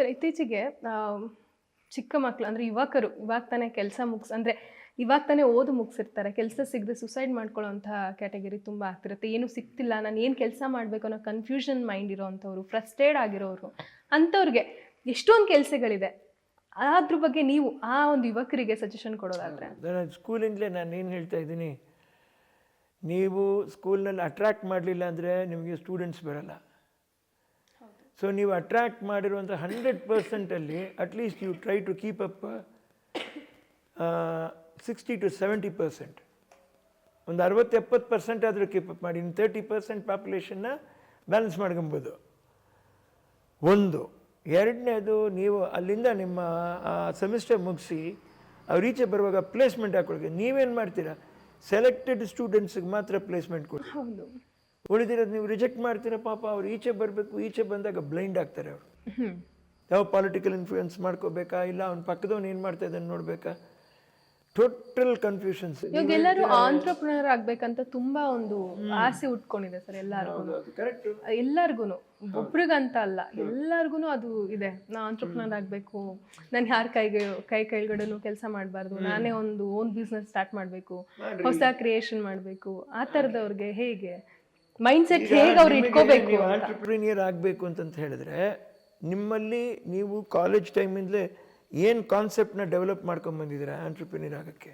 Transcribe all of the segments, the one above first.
Sir, ಇತ್ತೀಚೆಗೆ ಚಿಕ್ಕ ಮಕ್ಕಳು ಅಂದರೆ ಯುವಕರು, ಇವಾಗ ತಾನೇ ಕೆಲಸ ಮುಗಿಸ್, ಅಂದರೆ ಇವಾಗ ತಾನೇ ಓದು ಮುಗಿಸಿರ್ತಾರೆ. ಕೆಲಸ ಸಿಗದೆ ಸುಸೈಡ್ ಮಾಡ್ಕೊಳ್ಳೋಂಥ ಕ್ಯಾಟಗರಿ ತುಂಬ ಆಗ್ತಿರುತ್ತೆ. ಏನು ಸಿಗ್ತಿಲ್ಲ, ನಾನು ಏನು ಕೆಲಸ ಮಾಡಬೇಕು ಅನ್ನೋ ಕನ್ಫ್ಯೂಷನ್ ಮೈಂಡ್ ಇರೋವಂಥವ್ರು ಫ್ರಸ್ಟ್ರೇಡ್ ಆಗಿರೋರು, ಅಂಥವ್ರಿಗೆ ಎಷ್ಟೊಂದು ಕೆಲಸಗಳಿದೆ. ಅದ್ರ ಬಗ್ಗೆ ನೀವು ಆ ಒಂದು ಯುವಕರಿಗೆ ಸಜೆಷನ್ ಕೊಡೋದಾದ್ರೆ. ನಾನು ಸ್ಕೂಲಿಂದಲೇ ನಾನು ಏನು ಹೇಳ್ತಾ ಇದ್ದೀನಿ, ನೀವು ಸ್ಕೂಲ್ನಲ್ಲಿ ಅಟ್ರ್ಯಾಕ್ಟ್ ಮಾಡಲಿಲ್ಲ ಅಂದರೆ ನಿಮಗೆ ಸ್ಟೂಡೆಂಟ್ಸ್ ಬರಲ್ಲ. ಸೊ ನೀವು ಅಟ್ರ್ಯಾಕ್ಟ್ ಮಾಡಿರುವಂಥ hundred ಪರ್ಸೆಂಟಲ್ಲಿ at least you try to keep up sixty to seventy percent ಒಂದು ಅರವತ್ತು ಎಪ್ಪತ್ತು ಪರ್ಸೆಂಟ್ ಆದರೂ ಅಪ್ ಮಾಡಿ, ಇನ್ನು ತರ್ಟಿ ಪರ್ಸೆಂಟ್ ಪಾಪ್ಯುಲೇಷನ್ನ ಬ್ಯಾಲೆನ್ಸ್ ಮಾಡ್ಕೊಬೋದು. ಒಂದು. ಎರಡನೇದು, ನೀವು ಅಲ್ಲಿಂದ ನಿಮ್ಮ ಸೆಮಿಸ್ಟರ್ ಮುಗಿಸಿ ಅವ್ರು ಈಚೆ ಬರುವಾಗ ಪ್ಲೇಸ್ಮೆಂಟ್ ಹಾಕೊಳಕ್ಕೆ ನೀವೇನು ಮಾಡ್ತೀರಾ? ಸೆಲೆಕ್ಟೆಡ್ ಸ್ಟೂಡೆಂಟ್ಸಿಗೆ ಮಾತ್ರ ಪ್ಲೇಸ್ಮೆಂಟ್ ಕೊಡಿ. ಉಳಿದಿರೋದು ನೀವು ರಿಜೆಕ್ಟ್ ಮಾಡ್ತೀರ ಪಾಪ ಅವ್ರು ಈಚೆ ಬರಬೇಕು ಈಚೆ ಬಂದಾಗ ಬ್ಲೈಂಡ್ ಆಗ್ತಾರೆ ಅವರು. ಯಾವ ಪಾಲಿಟಿಕಲ್ ಇನ್ಫ್ಲೂಯೆನ್ಸ್ ಮಾಡ್ಕೋಬೇಕಾ? ಇಲ್ಲ ಅವ್ನ ಪಕ್ಕದವ್ನು ಏನು ಮಾಡ್ತಾ ಇದ್ದಾನೆ ನೋಡಬೇಕಾ? ಟೋಟಲ್ ಕನ್ಫ್ಯೂಷನ್ಸ್ ಇವಾಗ ಎಲ್ಲರೂ ಆಂಟ್ರಪ್ರನರ್ ಆಗ್ಬೇಕಂತ ತುಂಬಾ ಒಂದು ಆಸೆ ಉಟ್ಕೊಂಡಿದೆ ಸರ್ ಎಲ್ಲರಿಗೂ. ಕರೆಕ್ಟ್ ಎಲ್ಲರಿಗೂ ಒಬ್ರಿಗಂತ ಅಲ್ಲ ಎಲ್ಲರಿಗೂ ಅದು ಇದೆ. ನಾ ಆಂಟ್ರಪ್ರನರ್ ಆಗಬೇಕು ನಾನು ಯಾರ ಕೈಗೆ ಕೈ ಕೈಗಡೆನೂ ಕೆಲಸ ಮಾಡಬಾರ್ದು ನಾನೇ ಒಂದು ಓನ್ ಬಿಸ್ನೆಸ್ ಸ್ಟಾರ್ಟ್ ಮಾಡಬೇಕು ಹೊಸ ಕ್ರಿಯೇಷನ್ ಮಾಡಬೇಕು ಆ ಥರದವ್ರಿಗೆ ಹೇಗೆ? ಮೈಂಡ್ ಸೆಟ್ ಹೇಗೆ ಅವ್ರು ಇಟ್ಕೋಬೇಕು ಆಂಟ್ರಪ್ರಿನಿಯರ್ ಆಗಬೇಕು ಅಂತಂತ ಹೇಳಿದ್ರೆ ನಿಮ್ಮಲ್ಲಿ ನೀವು ಕಾಲೇಜ್ ಟೈಮಿಂದಲೇ ಏನು ಕಾನ್ಸೆಪ್ಟ್ನ ಡೆವಲಪ್ ಮಾಡ್ಕೊಂಬಂದಿದ್ದೀರಾ ಆಂಟ್ರಪ್ರಿನಿಯರ್ ಆಗೋಕ್ಕೆ?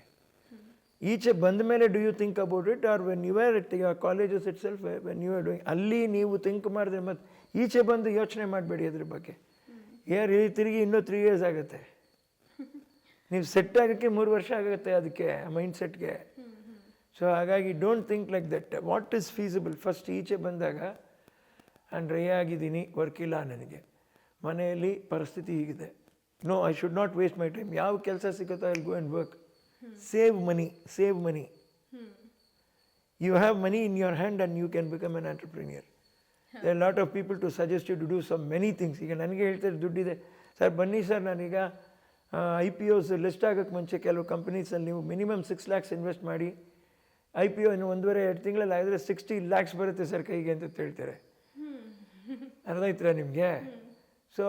ಈಚೆ ಬಂದ ಮೇಲೆ do you think about it or when you are at college colleges itself when you are doing ಅಲ್ಲಿ ನೀವು ಥಿಂಕ್ ಮಾಡಿದ್ರೆ ಮತ್ತು ಈಚೆ ಬಂದು ಯೋಚನೆ ಮಾಡಬೇಡಿ ಅದ್ರ ಬಗ್ಗೆ. ಯಾರು ಇಲ್ಲಿ ತಿರುಗಿ ಇನ್ನೂ ತ್ರೀ ಇಯರ್ಸ್ ಆಗುತ್ತೆ. ನೀವು ಸೆಟ್ ಆಗೋಕ್ಕೆ ಮೂರು ವರ್ಷ ಆಗುತ್ತೆ ಅದಕ್ಕೆ ಮೈಂಡ್ ಸೆಟ್ಗೆ ಸೊ ಹಾಗಾಗಿ don't think like that what is feasible first ಈಚೆ ಬಂದಾಗ ನಾನು ರೈ ಆಗಿದ್ದೀನಿ ವರ್ಕ್ ಇಲ್ಲ ನನಗೆ. ಮನೆಯಲ್ಲಿ ಪರಿಸ್ಥಿತಿ ಹೀಗಿದೆ. No I should not waste my time ಯಾವ ಕೆಲಸ ಸಿಗುತ್ತೋ I go and work save money save money you have money in your hand and you can become an entrepreneur they lot of people to suggest you to do some many things ಈಗ ನನಗೆ ಹೇಳ್ತಾರೆ ದುಡ್ಡಿದೆ. Sir, ಬನ್ನಿ sir, ನಾನೀಗ I P Os list ಆಗೋಕ್ಕೆ ಮುಂಚೆ ಕೆಲವು ಕಂಪ್ನೀಸಲ್ಲಿ ನೀವು ಮಿನಿಮಮ್ ಸಿಕ್ಸ್ ಲ್ಯಾಕ್ಸ್ ಇನ್ವೆಸ್ಟ್ ಮಾಡಿ ಐ ಪಿ ಒ ಇನ್ನು ಒಂದೂವರೆ, ಎರಡು ತಿಂಗಳಲ್ಲಿ ಆಗಿದ್ರೆ ಸಿಕ್ಸ್ಟಿ ಲ್ಯಾಕ್ಸ್ ಬರುತ್ತೆ ಸರ್ ಕೈಗೆ ಅಂತ ಹೇಳ್ತಾರೆ. ಅರ್ಥ ಆಯ್ತಾ ನಿಮಗೆ? So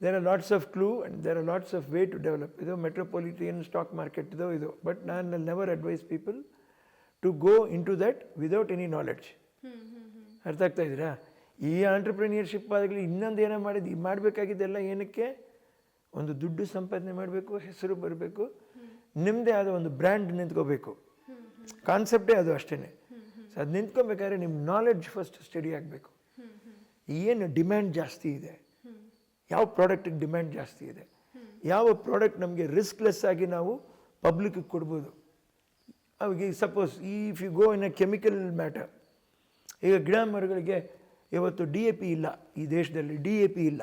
there are lots of clue and there are lots of way to develop ಇದು ಮೆಟ್ರೋಪಾಲಿಟಿಯನ್ ಸ್ಟಾಕ್ ಮಾರ್ಕೆಟ್ ಇದು. ಇದು ಬಟ್ ನಾನು never advise people to go in to that without any knowledge ಅರ್ಥ ಆಗ್ತಾ ಇದ್ದೀರಾ ಈ ಆಂಟ್ರಪ್ರಿನಿಯರ್ಶಿಪ್ ಆಗಲಿ ಇನ್ನೊಂದು ಏನೋ ಮಾಡಿದ್ದು ಮಾಡಬೇಕಾಗಿದ್ದೆಲ್ಲ ಏನಕ್ಕೆ? ಒಂದು ದುಡ್ಡು ಸಂಪಾದನೆ ಮಾಡಬೇಕು, ಹೆಸರು ಬರಬೇಕು ನಿಮ್ಮದೇ ಆದ ಒಂದು ಬ್ರ್ಯಾಂಡ್ ನಿಂತ್ಕೋಬೇಕು. ಕಾನ್ಸೆಪ್ಟೇ ಅದು ಅಷ್ಟೇ ಸೊ ಅದು ನಿಂತ್ಕೊಬೇಕಾದ್ರೆ ನಿಮ್ಮ ನಾಲೆಡ್ಜ್ ಫಸ್ಟ್ ಸ್ಟಡಿ ಆಗಬೇಕು. ಏನು ಡಿಮ್ಯಾಂಡ್ ಜಾಸ್ತಿ ಇದೆ? ಯಾವ ಪ್ರಾಡಕ್ಟಿಗೆ ಡಿಮ್ಯಾಂಡ್ ಜಾಸ್ತಿ ಇದೆ? ಯಾವ ಪ್ರಾಡಕ್ಟ್ ನಮಗೆ ರಿಸ್ಕ್ಲೆಸ್ ಆಗಿ ನಾವು ಪಬ್ಲಿಕ್ಗೆ ಕೊಡ್ಬೋದು? ಅವಾಗ ಸಪೋಸ್ ಈ if you go in a chemical matter ಈಗ ಗಿಡ ಮರಗಳಿಗೆ ಇವತ್ತು ಡಿ ಎ ಪಿ ಇಲ್ಲ. ಈ ದೇಶದಲ್ಲಿ ಡಿ ಎ ಪಿ ಇಲ್ಲ.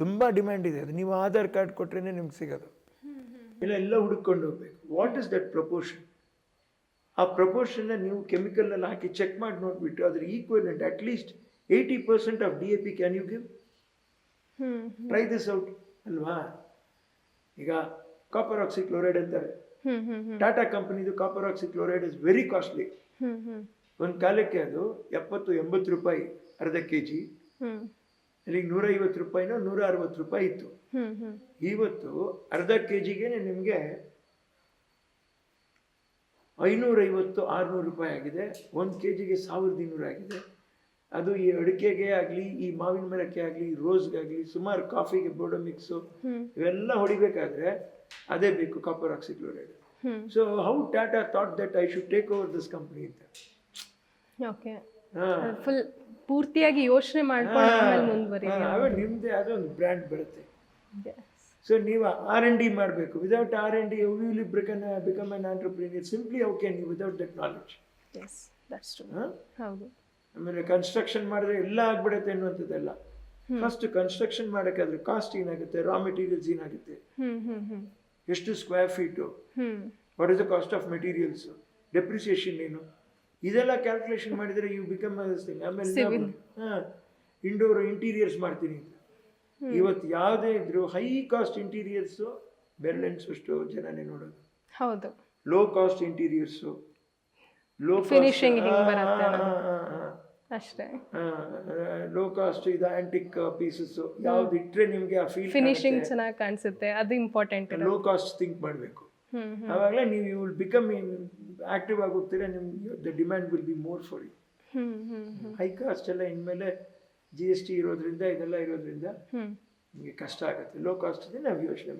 ತುಂಬ ಡಿಮ್ಯಾಂಡ್ ಇದೆ. ಅದು ನೀವು ಆಧಾರ್ ಕಾರ್ಡ್ ಕೊಟ್ರೇ ನಿಮ್ಗೆ ಸಿಗೋದು. ಇಲ್ಲ, ಎಲ್ಲ ಹುಡುಕೊಂಡು ಹೋಗ್ಬೇಕು. ವಾಟ್ ಇಸ್ ದಟ್ ಪ್ರಪೋರ್ಷನ್ ಆ ಪ್ರಪೋರ್ಷನ್ನ ನೀವು ಕೆಮಿಕಲ್ನಲ್ಲಿ ಹಾಕಿ ಚೆಕ್ ಮಾಡಿ ನೋಡಿಬಿಟ್ಟು ಅದ್ರ equivalent at least eighty percent of D A P can you give try this out ಅಲ್ವಾ? ಈಗ ಕಾಪರ್ ಆಕ್ಸಿ ಕ್ಲೋರೈಡ್ ಅಂತಾರೆ ಟಾಟಾ ಕಂಪನಿದು copper oxychloride is very costly ಒಂದು ಕಾಲಕ್ಕೆ ಅದು ಎಪ್ಪತ್ತು ಎಂಬತ್ತು ರೂಪಾಯಿ ಅರ್ಧ ಕೆ ಜಿ ಅಲ್ಲಿಗೆ ನೂರ ನೂರೈವತ್ತು ರೂಪಾಯಿನೋ ನೂರ ಅರವತ್ತು ರೂಪಾಯಿ ಇತ್ತು. ಇವತ್ತು ಅರ್ಧ ಕೆ ಜಿಗೆ ನಿಮಗೆ ಐನೂರೈವತ್ತು ಆರುನೂರು ರೂಪಾಯಿ ಆಗಿದೆ. ಒಂದು ಕೆ ಜಿಗೆ ಸಾವಿರದ ಇನ್ನೂರು ಆಗಿದೆ. ಅದು ಈ ಅಡಿಕೆಗೆ ಆಗಲಿ ಈ ಮಾವಿನ ಮರಕ್ಕೆ ಆಗಲಿ ರೋಸ್ಗಾಗಲಿ ಸುಮಾರು ಕಾಫಿಗೆ ಬೋಡೋ ಮಿಕ್ಸು ಇವೆಲ್ಲ ಹೊಡಿಬೇಕಾದ್ರೆ ಅದೇ ಬೇಕು copper oxychloride chloride so how Tata thought that I should take over this company ಅಂತ. ಓಕೆ ಫುಲ್ ಪೂರ್ತಿಯಾಗಿ ಯೋಚನೆ ಮಾಡ್ಕೊಂಡು ಮುಂದುವರಿ ಆಮೇಲೆ ನಿಮ್ಮದೇ ಆದ ಒಂದು ಬ್ರ್ಯಾಂಡ್ ಬರುತ್ತೆ. ಸೊ ನೀವು ಆರ್ ಎನ್ ಡಿ ಮಾಡಬೇಕು. Without R and D you will become become an entrepreneur simply how can without that ಹೌದು. ಆಮೇಲೆ ಕನ್ಸ್ಟ್ರಕ್ಷನ್ ಮಾಡಿದ್ರೆ ಎಲ್ಲ ಆಗ್ಬಿಡುತ್ತೆ ಅನ್ನುವಂಥದ್ದೆಲ್ಲ ಫಸ್ಟ್ ಕನ್ಸ್ಟ್ರಕ್ಷನ್ ಮಾಡೋಕ್ಕಾದ್ರೆ ಕಾಸ್ಟ್ ಏನಾಗುತ್ತೆ? ರಾ ಮೆಟೀರಿಯಲ್ಸ್ ಏನಾಗುತ್ತೆ? ಎಷ್ಟು square feet what is the cost of materials depreciation ಏನು? ಇದೆಲ್ಲ ಕ್ಯಾಲ್ಕುಲೇಷನ್ ಮಾಡಿದರೆ ಯು ಬಿಕಮ್ ಆಮೇಲೆ ಇಂಡೋರ್ ಇಂಟೀರಿಯರ್ಸ್ ಮಾಡ್ತೀನಿ ಇವತ್ತು ಯಾವುದೇ ಇದ್ರೂ ಹೈ ಕಾಸ್ಟ್ ಇಂಟೀರಿಯರ್ಸು ಬೆರಳೆಣಿಸುವಷ್ಟು ಜನನೇ ನೋಡೋದು. ಹೌದು. Low cost interiors low finishing ಅಷ್ಟೇ. ಲೋ ಕಾಸ್ಟ್ ಇದು ಆಂಟಿಕ್ ಪೀಸಸ್ ಯಾವ್ದು ಇಟ್ಟರೆ ನಿಮಗೆ ಆ ಫೀಲ್ ಫಿನಿಶಿಂಗ್ ಚೆನ್ನಾಗಿ ಕಾಣಿಸುತ್ತೆ. ಅದು ಇಂಪಾರ್ಟೆಂಟ್ ಲೋ ಕಾಸ್ಟ್ ಥಿಂಕ್ ಮಾಡಬೇಕು. ಆವಾಗಲೇ ನೀವು ಯು ವಿಲ್ ಬಿಕಮ್ ಆಕ್ಟಿವ್ ಆಗಿ ಹೋಗ್ತೀರಾ ನಿಮ್ಗೆ the demand will be more for you high cost ಎಲ್ಲ ಇನ್ಮೇಲೆ ಜಿ ಎಸ್ ಟಿ ಇರೋದ್ರಿಂದ ಇದೆಲ್ಲ ಇರೋದ್ರಿಂದ ನಿಮಗೆ ಕಷ್ಟ ಆಗುತ್ತೆ. ಲೋ ಕಾಸ್ಟ್ ಇದೆ ನಾವು ಯೋಚನೆ